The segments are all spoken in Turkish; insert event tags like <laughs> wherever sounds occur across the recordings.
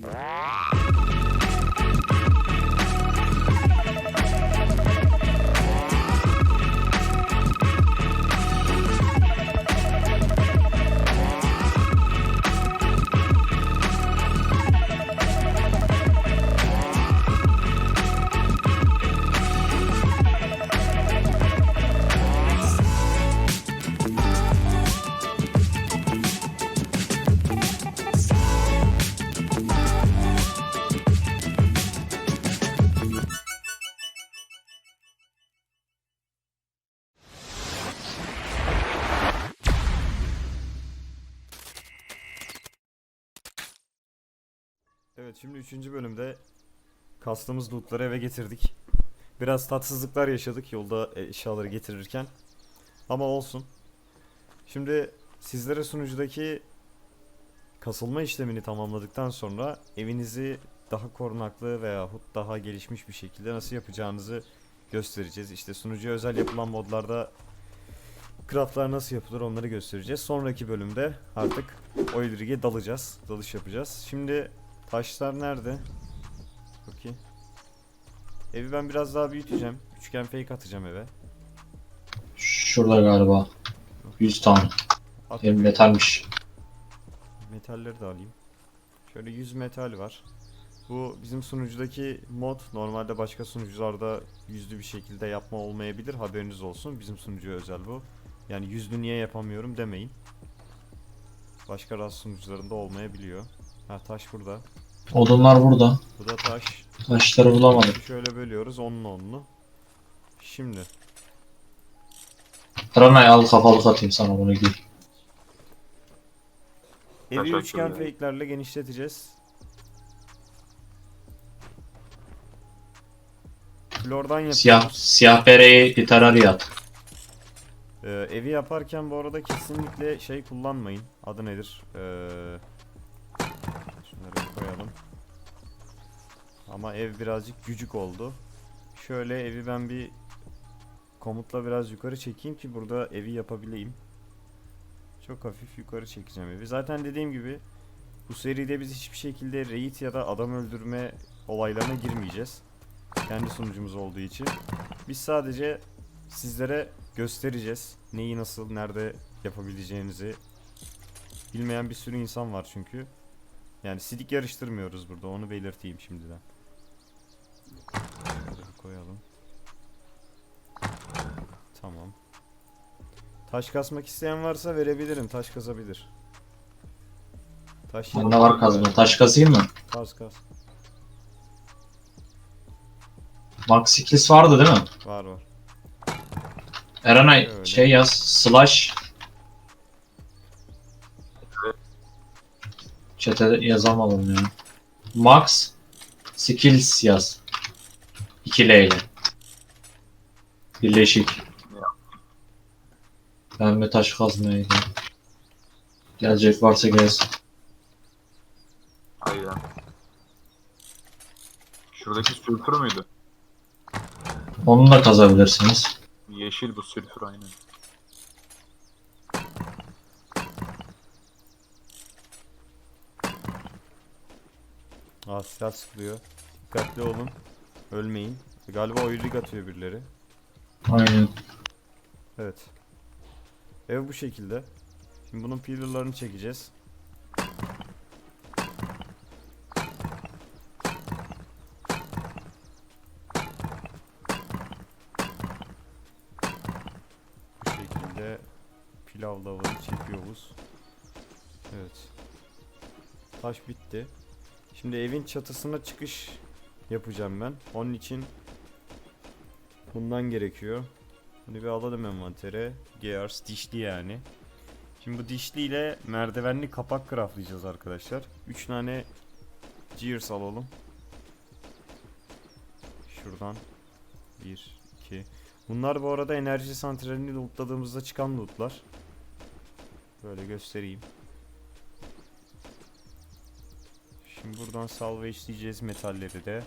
Bye. Evet şimdi 3. bölümde kastığımız lootları eve getirdik. Biraz tatsızlıklar yaşadık yolda eşyaları getirirken. Ama olsun. Şimdi sizlere sunucudaki kasılma işlemini tamamladıktan sonra evinizi daha korunaklı veyahut daha gelişmiş bir şekilde nasıl yapacağınızı göstereceğiz. İşte sunucuya özel yapılan modlarda craftlar nasıl yapılır onları göstereceğiz. Sonraki bölümde artık Oil dalacağız. Dalış yapacağız. Şimdi taşlar nerede? Bakayım. Evi ben biraz daha büyüteceğim. Üçgen fake atacağım eve. Şurada galiba. 100 tane. At Hem metalmiş. metalleri de alayım. Şöyle 100 metal var. Bu bizim sunucudaki mod normalde başka sunucularda yüzlü bir şekilde yapma olmayabilir. Haberiniz olsun. Bizim sunucuya özel bu. Yani yüzlü niye yapamıyorum demeyin. Başka rast sunucularında olmayabiliyor. Ha taş burada. Odunlar burada. Bu da taş. Taşları bulamadım. Şöyle bölüyoruz onlu onlu. Şimdi Ranay al kafalık atayım sana bunu giy. evi üçgen ederim. fake'lerle genişleteceğiz. Flordan yapıyoruz. Siyah, siyah bereyi bir tararıya at. Ee, evi yaparken bu arada kesinlikle şey kullanmayın. Adı nedir? Ee, Ama ev birazcık cücük oldu. Şöyle evi ben bir komutla biraz yukarı çekeyim ki burada evi yapabileyim. Çok hafif yukarı çekeceğim evi. Zaten dediğim gibi bu seride biz hiçbir şekilde raid ya da adam öldürme olaylarına girmeyeceğiz. Kendi sunucumuz olduğu için. Biz sadece sizlere göstereceğiz. Neyi nasıl, nerede yapabileceğinizi. Bilmeyen bir sürü insan var çünkü. Yani sidik yarıştırmıyoruz burada. Onu belirteyim şimdiden. Koyalım. Tamam. Taş kasmak isteyen varsa verebilirim. Taş kasabilir. Taş Bende var kazma. Taş kasayım mı? Kas kas. Max Siklis vardı değil mi? Var var. Erenay Öyle. şey yaz. Slash. Chat'e yazamadım ya. Max Skills yaz. 2 L ile. Birleşik. Ben bir taş kazmaya gidiyorum. Gelecek varsa gelsin. Aynen. Şuradaki sülfür müydü? Onu da kazabilirsiniz. Yeşil bu sülfür aynen. Silah sıkılıyor. Dikkatli olun. Ölmeyin. Galiba oylik atıyor birileri. Aynen. Evet. Ev bu şekilde. Şimdi bunun pillarlarını çekeceğiz. Bu şekilde pilav lavını çekiyoruz. Evet. Taş bitti. Şimdi evin çatısına çıkış yapacağım ben. Onun için bundan gerekiyor. Bunu bir alalım envantere. Gears dişli yani. Şimdi bu dişli ile merdivenli kapak craftlayacağız arkadaşlar. 3 tane Gears alalım. Şuradan 1 2 Bunlar bu arada enerji santralini lootladığımızda çıkan lootlar. Böyle göstereyim. Şimdi buradan salvage'leyeceğiz metalleri de.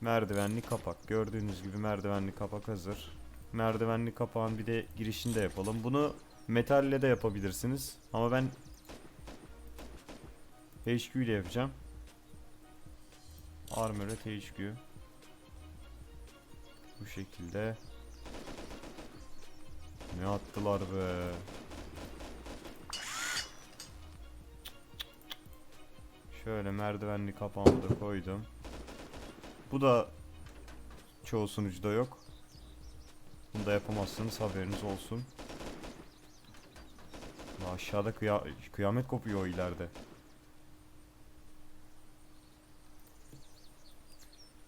Merdivenli kapak. Gördüğünüz gibi merdivenli kapak hazır. Merdivenli kapağın bir de girişini de yapalım. Bunu metalle de yapabilirsiniz. Ama ben HQ ile yapacağım. Armor'e HQ. Bu şekilde. Ne attılar be. Şöyle merdivenli kapağımı da koydum. Bu da çoğu sunucuda yok. Bunu da yapamazsınız haberiniz olsun. Ya aşağıda kıya- kıyamet kopuyor o ileride.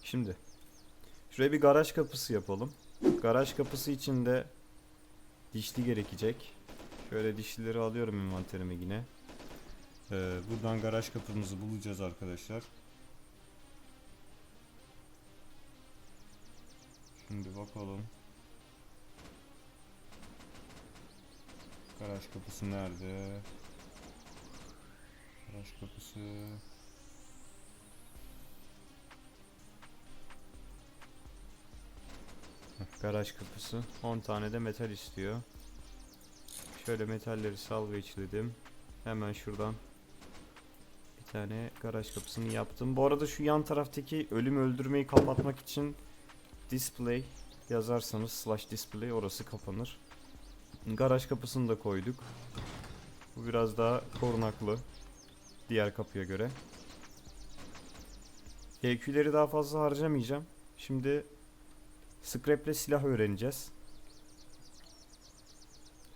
Şimdi şuraya bir garaj kapısı yapalım. Garaj kapısı için de dişli gerekecek. Şöyle dişlileri alıyorum envanterime yine. Ee, buradan garaj kapımızı bulacağız arkadaşlar. Şimdi bakalım. Garaj kapısı nerede? Garaj kapısı. Garaj kapısı. 10 tane de metal istiyor. Şöyle metalleri salvage'ledim. Hemen şuradan tane garaj kapısını yaptım. Bu arada şu yan taraftaki ölüm öldürmeyi kapatmak için display yazarsanız slash display orası kapanır. Garaj kapısını da koyduk. Bu biraz daha korunaklı. Diğer kapıya göre. EQ'leri daha fazla harcamayacağım. Şimdi scrap'le silah öğreneceğiz.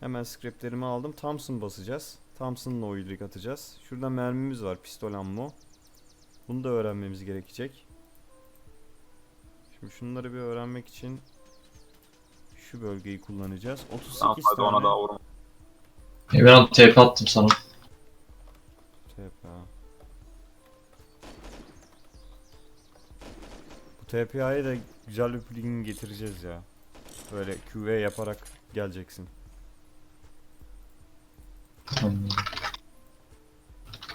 Hemen scrap'lerimi aldım. Thompson basacağız. Thompson'la oilik atacağız. Şurada mermimiz var. Pistol ammo. Bunu da öğrenmemiz gerekecek. Şimdi şunları bir öğrenmek için şu bölgeyi kullanacağız. 38 Tamam hadi tane ona daha vurma. Emirhan TP attım sana. TPA. Bu TPA'ya da güzel bir plugin getireceğiz ya. Böyle QA yaparak geleceksin. Anladım.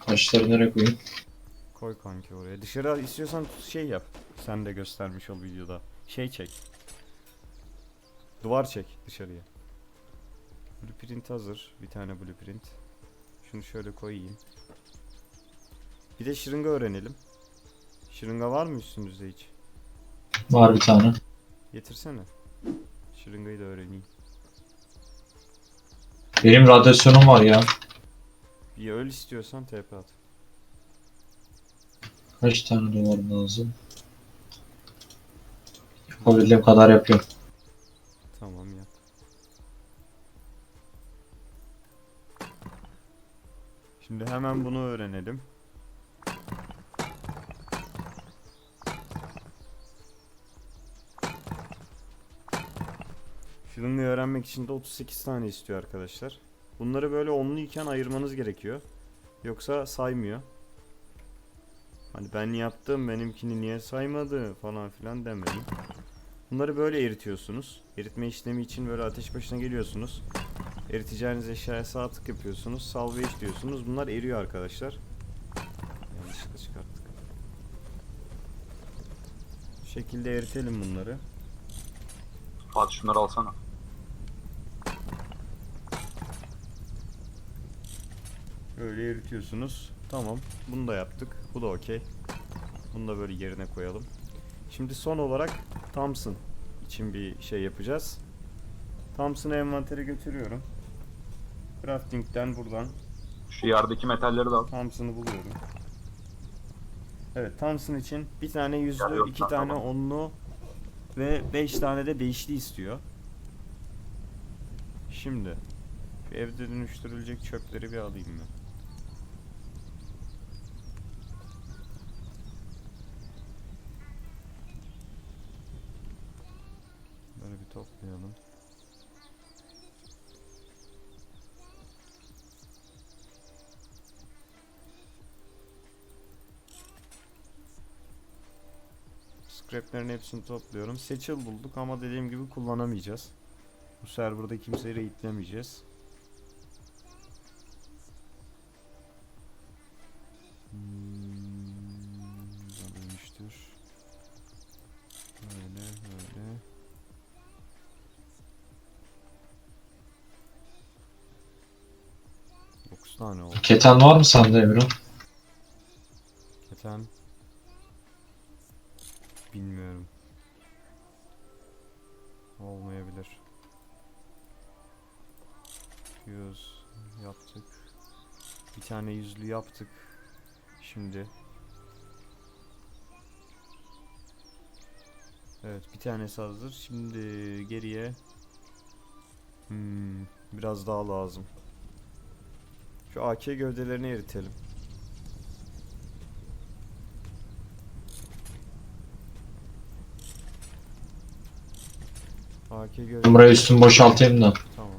Taşları nereye koyayım? Koy kanki oraya. Dışarı istiyorsan şey yap. Sen de göstermiş ol videoda. Şey çek. Duvar çek dışarıya. Blueprint hazır. Bir tane blueprint. Şunu şöyle koyayım. Bir de şırınga öğrenelim. Şırınga var mı üstümüzde hiç? Var bir tane. Getirsene. Şırıngayı da öğreneyim. Benim radyasyonum var ya. Bir öl istiyorsan TP at. Kaç tane duvarım lazım? Yapabildiğim kadar yapıyorum. Tamam yap. Şimdi hemen bunu öğrenelim. Şırıngayı öğrenmek için de 38 tane istiyor arkadaşlar. Bunları böyle onlu iken ayırmanız gerekiyor. Yoksa saymıyor. Hani ben yaptım benimkini niye saymadı falan filan demeyin. Bunları böyle eritiyorsunuz. Eritme işlemi için böyle ateş başına geliyorsunuz. Eriteceğiniz eşyaya sağ tık yapıyorsunuz. Salvage diyorsunuz. Bunlar eriyor arkadaşlar. Yanlışlıkla çıkarttık. Bu şekilde eritelim bunları. Fatih şunları alsana. Böyle eritiyorsunuz. Tamam. Bunu da yaptık. Bu da okey. Bunu da böyle yerine koyalım. Şimdi son olarak Thompson için bir şey yapacağız. Thompson'ı envantere götürüyorum. Crafting'den buradan Şu yerdeki metalleri de al. Thompson'ı buluyorum. Evet Thompson için bir tane yüzlü, iki tane onlu ve beş tane de beşli istiyor. Şimdi evde dönüştürülecek çöpleri bir alayım ben. Böyle bir toplayalım. Scraplerin hepsini topluyorum. Seçil bulduk ama dediğim gibi kullanamayacağız. Bu serverda kimseyi raidlemeyeceğiz. Dönüştür. Böyle oldu. Keten var mı sende Emirhan? Evet bir tanesi hazır. Şimdi geriye hmm, biraz daha lazım. Şu AK gövdelerini eritelim. AK gövde. Ben buraya üstümü boşaltayım da. Tamam.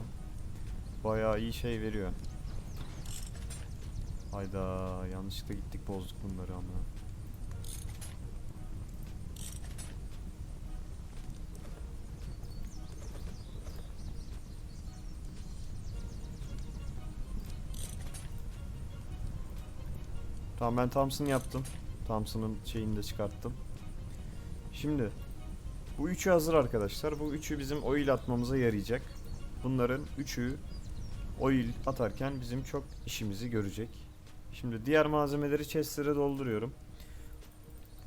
Bayağı iyi şey veriyor. Hayda yanlışlıkla gittik bozduk bunları ama. Tamam ben Thompson yaptım. Thompson'ın şeyini de çıkarttım. Şimdi bu üçü hazır arkadaşlar. Bu üçü bizim oil atmamıza yarayacak. Bunların üçü oil atarken bizim çok işimizi görecek. Şimdi diğer malzemeleri chestlere dolduruyorum.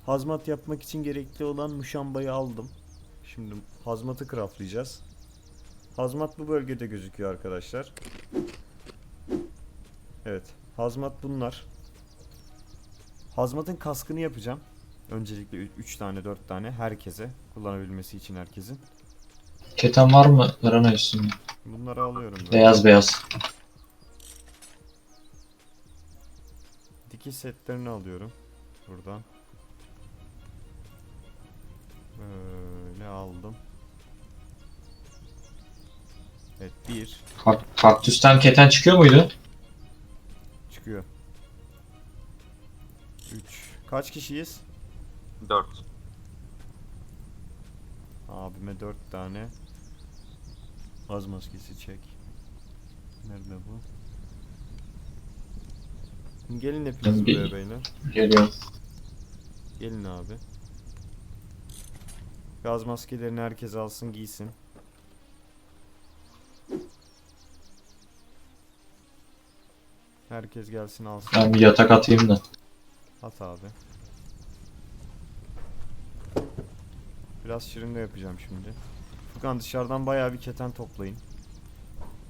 Hazmat yapmak için gerekli olan muşambayı aldım. Şimdi hazmatı craftlayacağız. Hazmat bu bölgede gözüküyor arkadaşlar. Evet. Hazmat bunlar. Hazmatın kaskını yapacağım. Öncelikle 3 tane 4 tane herkese kullanabilmesi için herkesin. Keten var mı? Verana üstünde. Bunları alıyorum ben. Beyaz beyaz. Dikiş setlerini alıyorum. Buradan. Böyle aldım. Evet bir Kak- kaktüsten keten çıkıyor muydu? çıkıyor. Kaç kişiyiz? 4. Abime dört tane az maskesi çek. Nerede bu? Gelin hepiniz bir- buraya beyler. Geliyorum. Gelin abi. Gaz maskelerini herkes alsın giysin. Herkes gelsin alsın. Ben bir yatak atayım da. At abi. Biraz şırınga yapacağım şimdi. Furkan dışarıdan bayağı bir keten toplayın.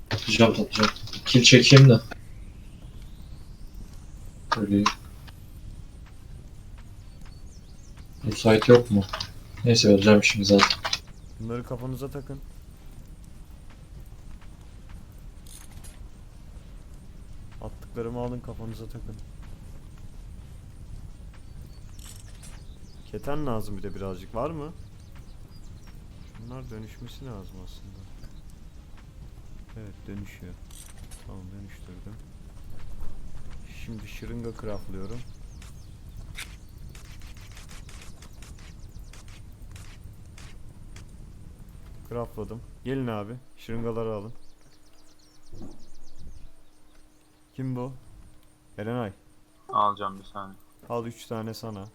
Tutacağım tutacağım. Kil çekeyim de. Böyle. Müsait yok mu? Neyse öleceğim şimdi zaten. Bunları kafanıza takın. Attıklarımı alın kafanıza takın. Keten lazım bir de birazcık var mı? Bunlar dönüşmesi lazım aslında. Evet dönüşüyor. Tamam dönüştürdüm. Şimdi şırınga craftlıyorum. Craftladım. Gelin abi. Şırıngaları alın. Kim bu? Erenay. Alacağım bir saniye. Al 3 tane sana.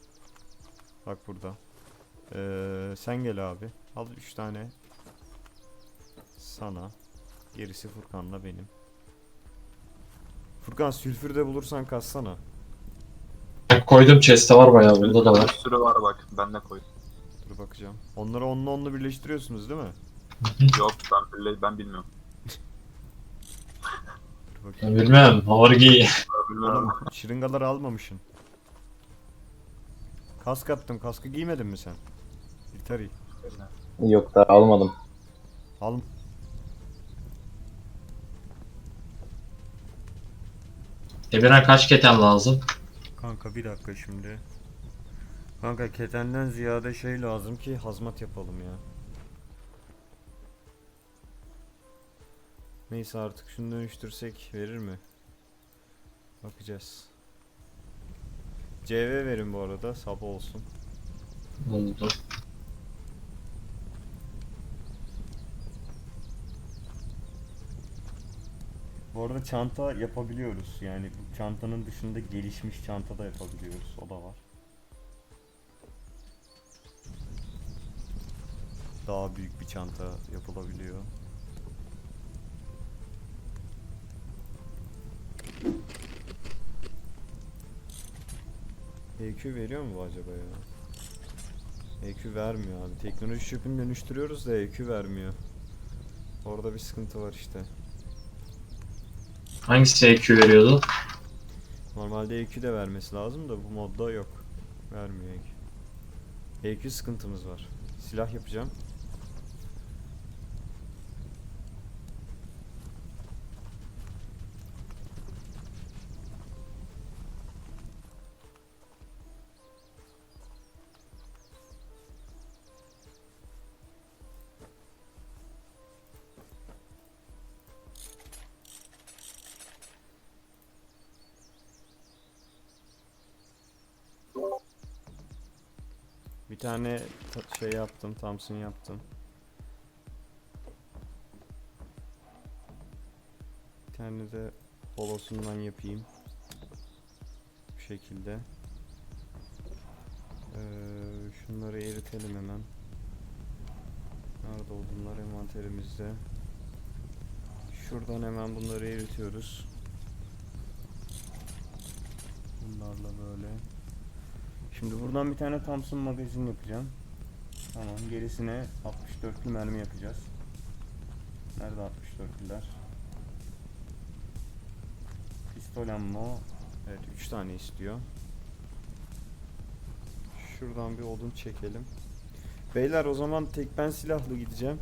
Bak burada. Ee, sen gel abi. Al 3 tane. Sana. Gerisi Furkan'la benim. Furkan sülfür de bulursan kassana. Koydum chest'te var bayağı burada da Bir var. sürü var bak. Ben de koy. Dur bakacağım. Onları onunla onunla birleştiriyorsunuz değil mi? <laughs> Yok ben bile ben bilmiyorum. Dur Ben bakayım. bilmem. Havar giy. Ben bilmiyorum. Oğlum, şırıngaları almamışsın. Kask attım. Kaskı giymedin mi sen? Bitari. Yok daha almadım. Al. Emirhan kaç keten lazım? Kanka bir dakika şimdi. Kanka ketenden ziyade şey lazım ki hazmat yapalım ya. Neyse artık şunu dönüştürsek verir mi? Bakacağız. CV verin bu arada sabah olsun. Oldu. Bu arada çanta yapabiliyoruz. Yani bu çantanın dışında gelişmiş çanta da yapabiliyoruz. O da var. Daha büyük bir çanta yapılabiliyor. EQ veriyor mu bu acaba ya? EQ vermiyor abi. Teknoloji çöpünü dönüştürüyoruz da EQ vermiyor. Orada bir sıkıntı var işte. Hangisi EQ veriyordu? Normalde EQ de vermesi lazım da bu modda yok. Vermiyor EQ. EQ sıkıntımız var. Silah yapacağım. Tane ta- şey yaptım, Thompson yaptım. Bir tane de polosundan yapayım. Bu şekilde. Ee, şunları eritelim hemen. Nerede odunlar envanterimizde. Şuradan hemen bunları eritiyoruz. Bunlarla böyle. Şimdi buradan bir tane Thompson magazin yapacağım. Tamam gerisine 64'lü mermi yapacağız. Nerede 64'lüler? Pistol ammo. Evet 3 tane istiyor. Şuradan bir odun çekelim. Beyler o zaman tek ben silahlı gideceğim.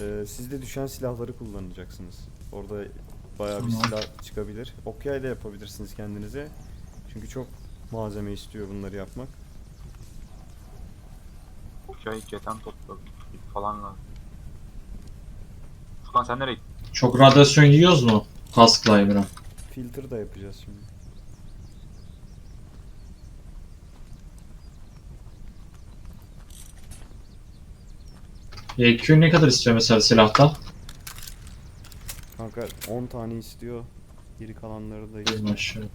Ee, siz de düşen silahları kullanacaksınız. Orada bayağı bir silah çıkabilir. Okyay da yapabilirsiniz kendinize. Çünkü çok malzeme istiyor bunları yapmak. Şey keten topladım. İp falan lazım. Furkan sen nereye gittin? Çok radyasyon yiyoruz mu? Task Libr'a. Filter da yapacağız şimdi. EQ ne kadar istiyor mesela silahta? Kanka 10 tane istiyor. Geri kalanları da aşağı.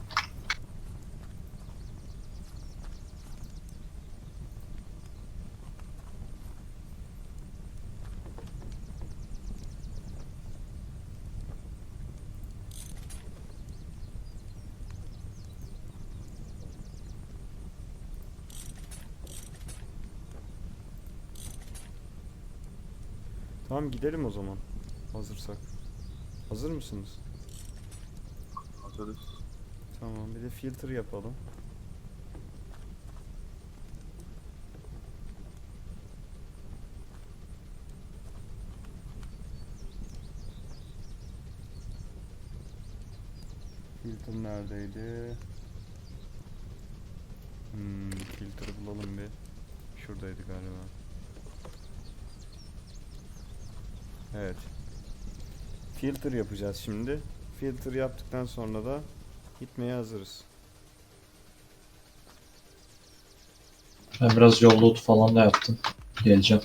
Tamam gidelim o zaman. Hazırsak. Hazır mısınız? Hazırız. Tamam bir de filter yapalım. Filter neredeydi? Hmm, filter bulalım bir. Şuradaydı galiba. Evet. Filter yapacağız şimdi. Filter yaptıktan sonra da gitmeye hazırız. Ben biraz yol loot falan da yaptım. Geleceğim.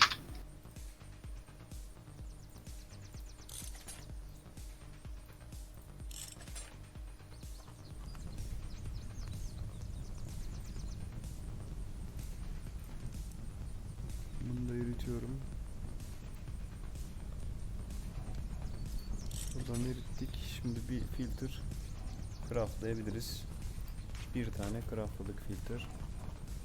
Erittik. Şimdi bir filter craftlayabiliriz. Bir tane craftladık filter.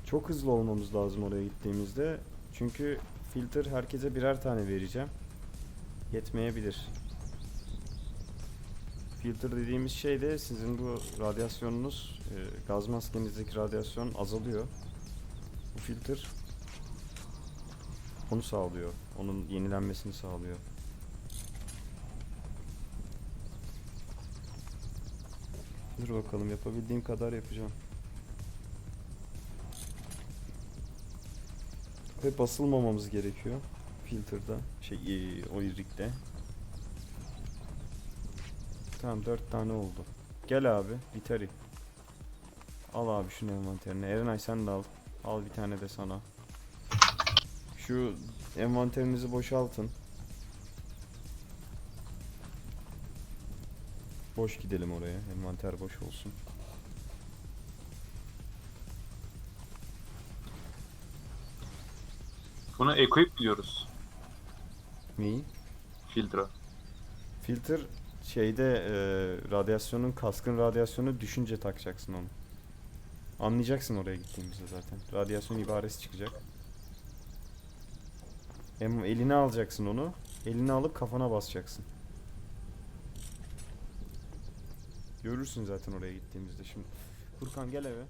Çok hızlı olmamız lazım oraya gittiğimizde. Çünkü filter herkese birer tane vereceğim. Yetmeyebilir. Filter dediğimiz şey de sizin bu radyasyonunuz, e, gaz maskenizdeki radyasyon azalıyor. Bu filter onu sağlıyor. Onun yenilenmesini sağlıyor. Dur bakalım yapabildiğim kadar yapacağım. Ve basılmamamız gerekiyor. Filter'da. Şey ee, o irikte. Tamam dört tane oldu. Gel abi Vitari. Al abi şunu envanterine. Erenay sen de al. Al bir tane de sana. Şu envanterinizi boşaltın. Boş gidelim oraya. Envanter boş olsun. Bunu equip diyoruz. Neyi? Filtre. Filter şeyde e, radyasyonun kaskın radyasyonu düşünce takacaksın onu. Anlayacaksın oraya gittiğimizde zaten. Radyasyon ibaresi çıkacak. Hem eline alacaksın onu. Elini alıp kafana basacaksın. Görürsün zaten oraya gittiğimizde şimdi. Furkan gel eve.